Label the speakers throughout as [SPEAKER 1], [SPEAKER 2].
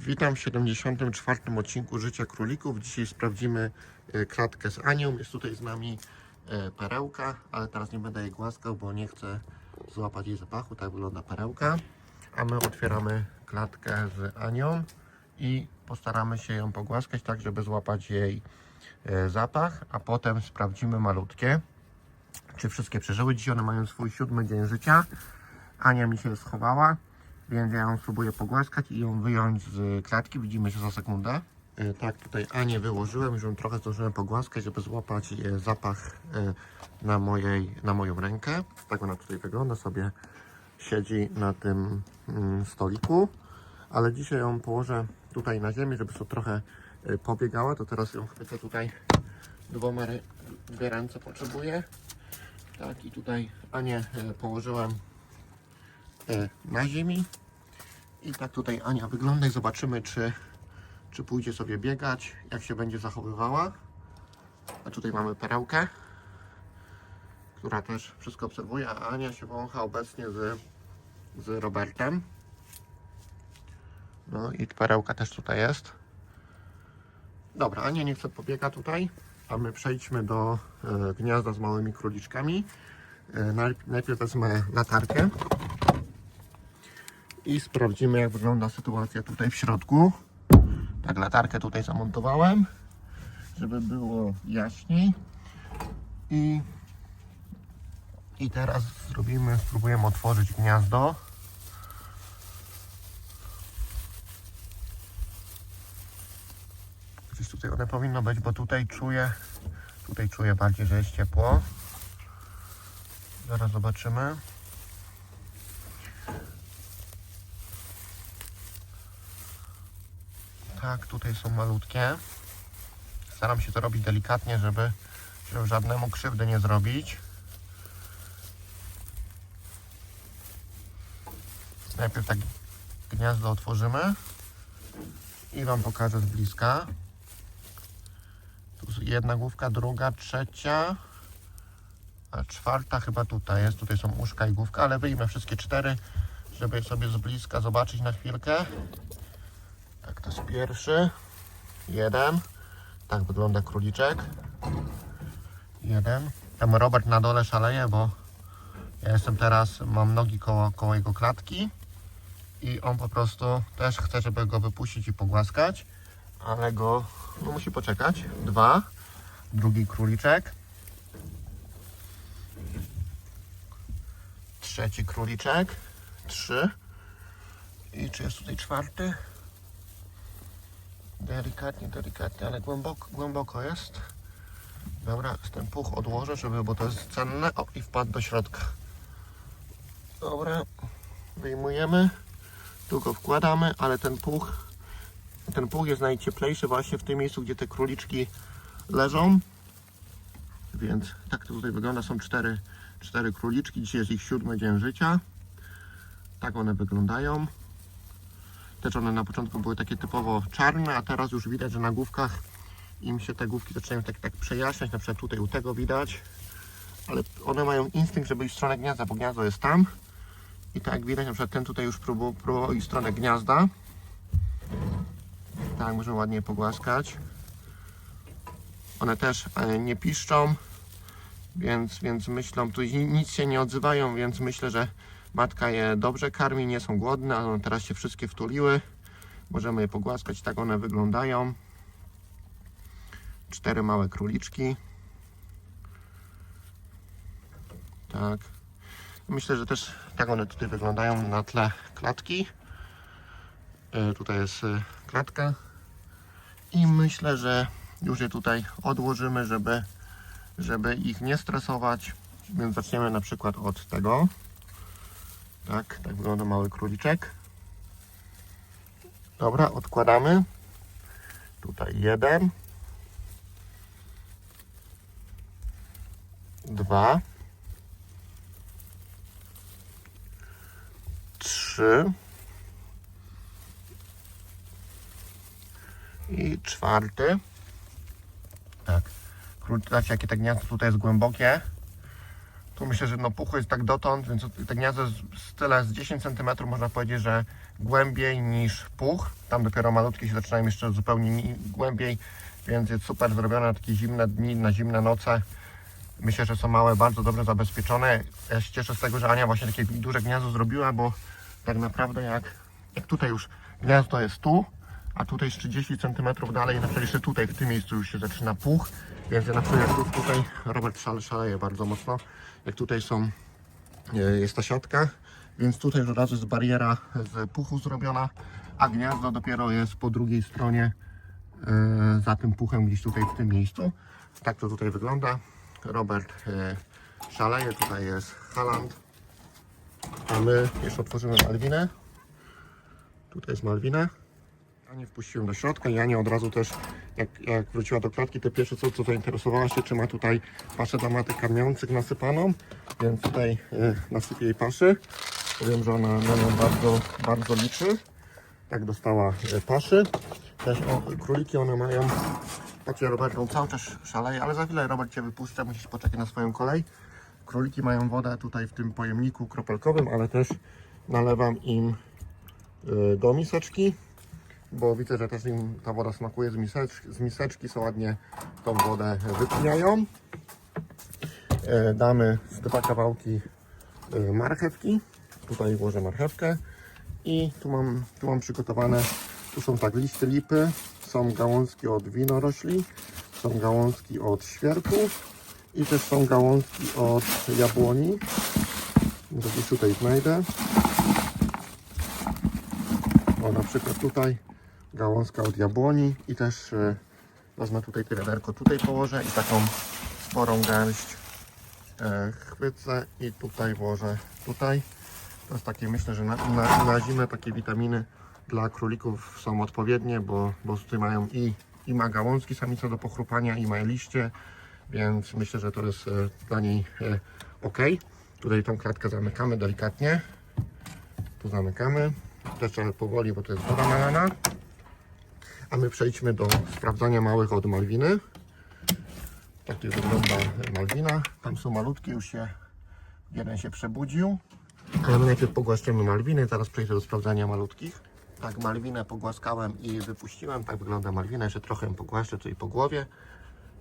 [SPEAKER 1] Witam w 74. odcinku Życia Królików. Dzisiaj sprawdzimy e, klatkę z Anią. Jest tutaj z nami e, perełka, ale teraz nie będę jej głaskał, bo nie chcę złapać jej zapachu. Tak wygląda perełka. A my otwieramy klatkę z Anią i postaramy się ją pogłaskać tak, żeby złapać jej e, zapach, a potem sprawdzimy malutkie, czy wszystkie przeżyły. Dzisiaj one mają swój siódmy dzień życia. Ania mi się schowała, więc ja ją spróbuję pogłaskać i ją wyjąć z klatki. Widzimy się za sekundę. E, Tak, tutaj Anię wyłożyłem, już ją trochę zdążyłem pogłaskać, żeby złapać e, zapach e, na, mojej, na moją rękę. Tak ona tutaj wygląda, sobie siedzi na tym mm, stoliku, ale dzisiaj ją położę tutaj na ziemi, żeby sobie trochę pobiegała. To teraz ją chwycę tutaj dwoma, dwie ręce potrzebuję. Tak, i tutaj Anię położyłem na ziemi. I tak tutaj Ania wygląda i zobaczymy, czy, czy pójdzie sobie biegać, jak się będzie zachowywała. A tutaj mamy perełkę, która też wszystko obserwuje, a Ania się wącha obecnie z, z Robertem. No i perełka też tutaj jest. Dobra, Ania nie chce pobiega tutaj, a my przejdźmy do e, gniazda z małymi króliczkami. E, najp- najpierw wezmę latarkę i sprawdzimy jak wygląda sytuacja tutaj w środku. Tak, latarkę tutaj zamontowałem, żeby było jaśniej. I, i teraz zrobimy, spróbujemy otworzyć gniazdo. Gdzieś tutaj one powinno być, bo tutaj czuję, tutaj czuję bardziej, że jest ciepło. Zaraz zobaczymy. Tak, tutaj są malutkie. Staram się to robić delikatnie, żeby, żeby żadnemu krzywdy nie zrobić. Najpierw tak gniazdo otworzymy i Wam pokażę z bliska. Tu jedna główka, druga, trzecia, a czwarta chyba tutaj jest. Tutaj są uszka i główka, ale wyjmę wszystkie cztery, żeby sobie z bliska zobaczyć na chwilkę. To jest pierwszy. Jeden. Tak wygląda króliczek. Jeden. Tam Robert na dole szaleje, bo ja jestem teraz, mam nogi koło, koło jego klatki i on po prostu też chce, żeby go wypuścić i pogłaskać, ale go no, musi poczekać. Dwa. Drugi króliczek. Trzeci króliczek. Trzy. I czy jest tutaj czwarty? Delikatnie, delikatnie, ale głęboko, głęboko jest. Dobra, ten puch odłożę, żeby, bo to jest cenne. O, i wpadł do środka. Dobra, wyjmujemy. Tu go wkładamy, ale ten puch, ten puch jest najcieplejszy właśnie w tym miejscu, gdzie te króliczki leżą. Więc tak to tutaj wygląda. Są cztery, cztery króliczki. Dzisiaj jest ich siódmy dzień życia. Tak one wyglądają. Też one na początku były takie typowo czarne, a teraz już widać, że na główkach im się te główki zaczynają tak, tak przejaśniać. Na przykład tutaj u tego widać. Ale one mają instynkt, żeby iść w stronę gniazda, bo gniazdo jest tam. I tak jak widać, na przykład ten tutaj już próbował, próbował iść w stronę gniazda. Tak, możemy ładnie pogłaskać. One też e, nie piszczą, więc, więc myślą, tu ni- nic się nie odzywają, więc myślę, że matka je dobrze karmi, nie są głodne, ale teraz się wszystkie wtuliły. Możemy je pogłaskać, tak one wyglądają. Cztery małe króliczki. Tak. Myślę, że też tak one tutaj wyglądają na tle klatki. E, Tutaj jest e, klatka. I myślę, że już je tutaj odłożymy, żeby, żeby ich nie stresować. Więc zaczniemy na przykład od tego. Tak, tak wygląda mały króliczek. Dobra, odkładamy. Tutaj jeden. Dwa. Trzy. I czwarty. Tak. Król- Zobaczcie, jakie te gniazdo tutaj jest głębokie. Tu myślę, że no puchu jest tak dotąd, więc te gniazdo jest tyle z 10 cm można powiedzieć, że głębiej niż puch. Tam dopiero malutkie się zaczynają jeszcze zupełnie ni- głębiej, więc jest super zrobione na takie zimne dni, na zimne noce. Myślę, że są małe, bardzo dobrze zabezpieczone. Ja się cieszę z tego, że Ania właśnie takie duże gniazdo zrobiła, bo tak naprawdę jak, jak tutaj już gniazdo jest tu, a tutaj z 30 cm dalej, na przykład jeszcze tutaj w tym miejscu już się zaczyna puch, więc ja na przykład tutaj Robert szale, szaleje bardzo mocno, jak tutaj są, e, jest ta siatka, więc tutaj od razu jest bariera z puchu zrobiona, a gniazdo dopiero jest po drugiej stronie e, za tym puchem gdzieś tutaj w tym miejscu. Tak to tutaj wygląda. Robert e, szaleje, tutaj jest Haland, a my jeszcze otworzymy Malwinę. Tutaj jest Malwinę. Ja nie wpuściłem do środka i Ania od razu też, jak, jak wróciła do klatki, to pierwsze co, co zainteresowała się, czy ma tutaj paszę dla matek karmiących nasypaną, więc tutaj e, nasypię jej paszy. Wiem, że ona na nią bardzo, bardzo liczy. Tak dostała e, paszy. Też o, króliki one mają, patrzcie Robert, on cały czas szaleje, ale za chwilę Robert Cię wypuszczę, musisz poczekać na swoją kolej. Króliki mają wodę tutaj w tym pojemniku kropelkowym, ale też nalewam im e, do miseczki bo widzę, że też im ta woda smakuje z miseczki, z miseczki są ładnie tą wodę wypiniają. E, Damy z dwa kawałki e, marchewki. Tutaj włożę marchewkę i tu mam, tu mam przygotowane, tu są tak listy lipy, są gałązki od winorośli, są gałązki od świerków i też są gałązki od jabłoni. Gdzieś tutaj znajdę. O, na przykład tutaj gałązka od jabłoni i też e, wezmę tutaj wiaderko, tutaj położę i taką sporą garść e, chwycę i tutaj włożę tutaj. To jest takie, myślę, że na, na, na zimę takie witaminy dla królików są odpowiednie, bo, bo tutaj mają i, i ma gałązki samica do pochrupania i ma liście, więc myślę, że to jest e, dla niej ok. Tutaj tą klatkę zamykamy delikatnie. Tu zamykamy. Też powoli, bo to jest woda nalana. A my przejdźmy do sprawdzania małych od Malwiny. Tak tu wygląda Malwina. Tam są malutkie, już się jeden się przebudził. Ale my najpierw pogłaszczymy Malwiny, zaraz przejdę do sprawdzania malutkich. Tak, Malwinę pogłaskałem i wypuściłem. Tak wygląda Malwina. Jeszcze trochę pogłaszczę tutaj po głowie.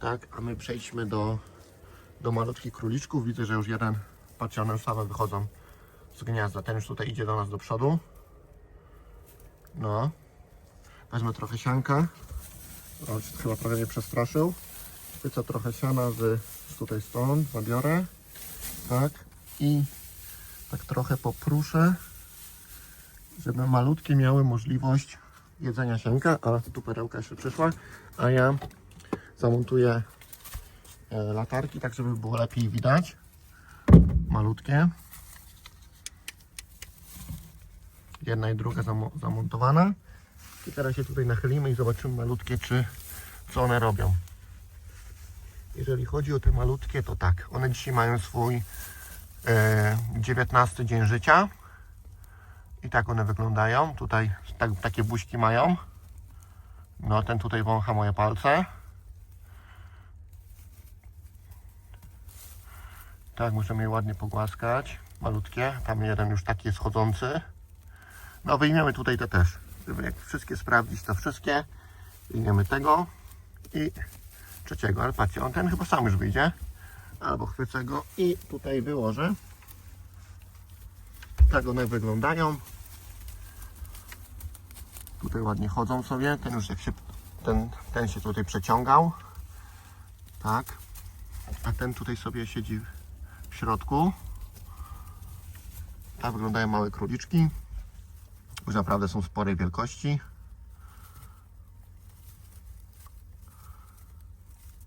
[SPEAKER 1] Tak, a my przejdźmy do, do malutkich króliczków. Widzę, że już jeden, patrzcie, one same wychodzą z gniazda. Ten już tutaj idzie do nas do przodu. No, Wezmę trochę sianka. O, się chyba trochę mnie przestraszył. Chwycę trochę siana z, z tutaj stąd, zabiorę. Tak. I tak trochę popruszę, żeby malutkie miały możliwość jedzenia sianka. A tu perełka jeszcze przyszła. A ja zamontuję e, latarki, tak żeby było lepiej widać. Malutkie. Jedna i druga zamo- zamontowana. I teraz się tutaj nachylimy i zobaczymy malutkie, czy co one robią. Jeżeli chodzi o te malutkie, to tak. One dzisiaj mają swój e, 19 dzień życia. I tak one wyglądają. Tutaj tak, takie buźki mają. No, ten tutaj wącha moje palce. Tak, możemy je ładnie pogłaskać. Malutkie. Tam jeden już taki jest chodzący. No, wyjmiemy tutaj te też żeby jak wszystkie sprawdzić, to wszystkie. Wyjmiemy tego i trzeciego, ale patrzcie, on ten chyba sam już wyjdzie. Albo chwycę go i tutaj wyłożę. Tak one wyglądają. Tutaj ładnie chodzą sobie. Ten już jak się, ten, ten się tutaj przeciągał. Tak. A ten tutaj sobie siedzi w środku. Tak wyglądają małe króliczki. Już naprawdę są sporej wielkości.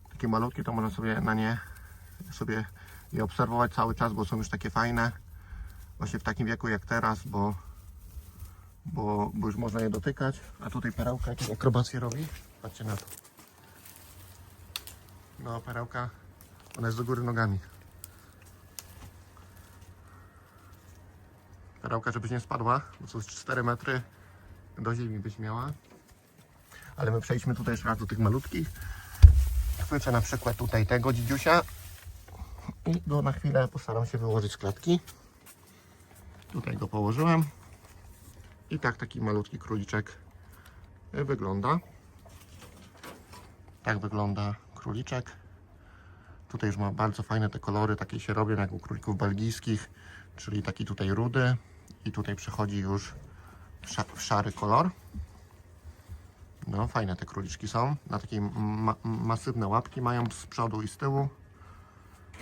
[SPEAKER 1] Takie malutkie to można sobie na nie sobie je obserwować cały czas, bo są już takie fajne. Właśnie w takim wieku jak teraz, bo, bo, bo już można je dotykać. A tutaj perełka jakieś akrobacje robi. Patrzcie na to. No perełka, ona jest do góry nogami. Perełka, żebyś nie spadła, bo to jest 4 metry do ziemi byś miała. Ale my przejdźmy tutaj jeszcze raz do tych malutkich. Chwycę na przykład tutaj tego dzidziusia. I go na chwilę postaram się wyłożyć z klatki. Tutaj go położyłem. I tak taki malutki króliczek wygląda. Tak wygląda króliczek. Tutaj już ma bardzo fajne te kolory, takie się robią jak u królików belgijskich, czyli taki tutaj rudy i tutaj przechodzi już w sza- w szary kolor. No, fajne te króliczki są. Na takie ma masywne łapki mają z przodu i z tyłu.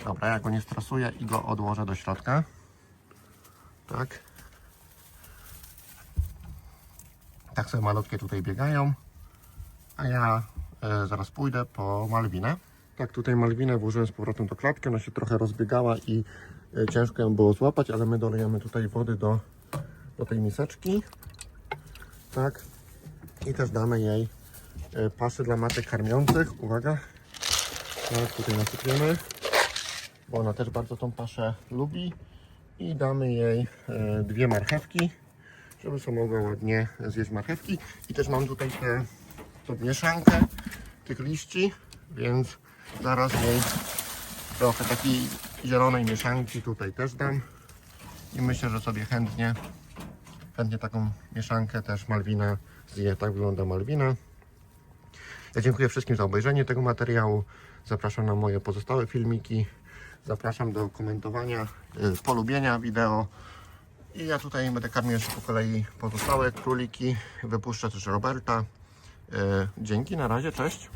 [SPEAKER 1] Dobra, ja go nie stresuję i go odłożę do środka. Tak. Tak sobie malutkie tutaj biegają. A ja e, zaraz pójdę po Malwinę. Tak, tutaj Malwinę włożyłem z powrotem do klatki. Ona się trochę rozbiegała i e, ciężko ją było złapać, ale my dolejemy tutaj wody do, do tej miseczki. Tak. I też damy jej e, pasy dla matek karmiących. Uwaga. Tak, tutaj nasypiemy, bo ona też bardzo tą paszę lubi. I damy jej e, dwie marchewki, żeby sobie mogła ładnie zjeść marchewki. I też mam tutaj tę mieszankę tych liści, więc zaraz jej trochę takiej zielonej mieszanki tutaj też dam. I myślę, że sobie chętnie, chętnie taką mieszankę też Malwina zje. Tak wygląda Malwina. Ja dziękuję wszystkim za obejrzenie tego materiału. Zapraszam na moje pozostałe filmiki. Zapraszam do komentowania, y, polubienia wideo. I ja tutaj będę karmił jeszcze po kolei pozostałe króliki. Wypuszczę też Roberta. Y, Dzięki, na razie, cześć.